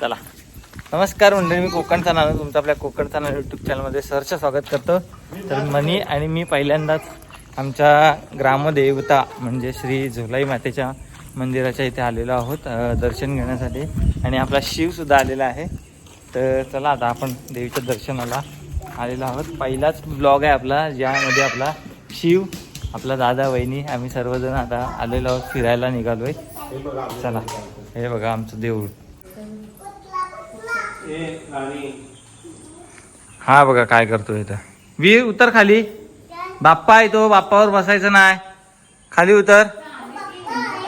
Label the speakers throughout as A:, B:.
A: चला. नमस्कार मंडळी मी कोकण चॅनल तुमचं आपल्या कोकण चॅनल यूट्यूब चॅनलमध्ये सहर्ष स्वागत करतो. तर मनी आणि मी पहिल्यांदाच आमच्या ग्रामदेवता म्हणजे श्री झोलाई मातेच्या मंदिराच्या इथे आलेलो आहोत दर्शन घेण्यासाठी. आणि आपला शिवसुद्धा आलेला आहे. तर चला आता आपण देवीच्या दर्शनाला आलेलो आहोत. पहिलाच ब्लॉग आहे आपला ज्यामध्ये आपला शिव आपला दादा वहिनी आम्ही सर्वजण आता आलेलो आहोत फिरायला निघालो आहे चला हे बघा आमचं देऊळ. हा बघा काय करतोय इथं. वीर उतर खाली. बाप्पा आहे तो बाप्पावर बसायचं नाही. खाली उतर.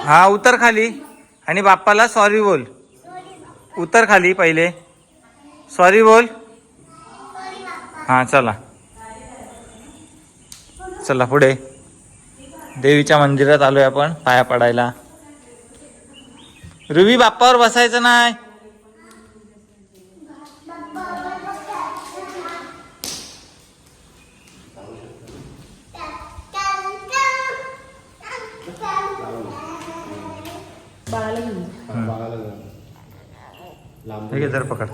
A: हा उतर खाली. आणि बाप्पाला सॉरी बोल. उतर खाली पहिले. सॉरी बोल. हा चला. चला पुढे. देवीच्या मंदिरात आलोय आपण पाया पडायला. रुवी बाप्पावर बसायचं नाही.
B: बाळाला घेऊन
A: ठीक आहे तर पकड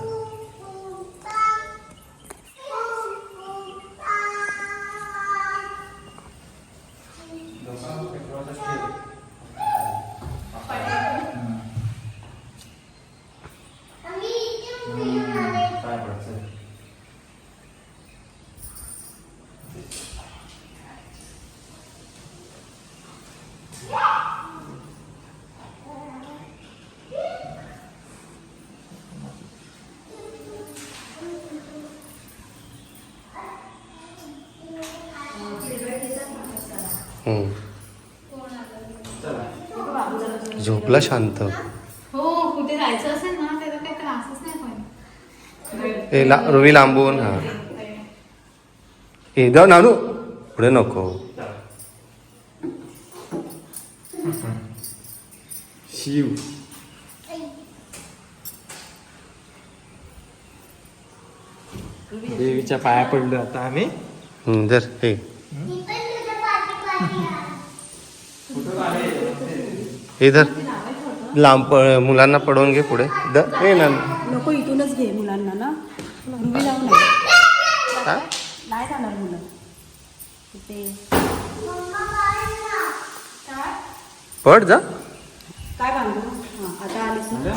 C: झोपला शांत.
B: हो कुठे जायचं असेल ना त्याचा काही त्रासच नाही पण.
C: ए ला रवी लांबून हा. ए द नानू पुढे नको.
A: शिव. देवीच्या पाया पडलो आता आम्ही.
C: जर हे हे धर. लांब प- मुलांना पडवून घे पुढे. द ए ना.
D: नको इथूनच घे मुलांना ना. रुबी लावून नाही
C: हा?
D: नाही जाणार मुलं. ते
C: पड जा.
D: काय बांधू? हां आता आलीस ना?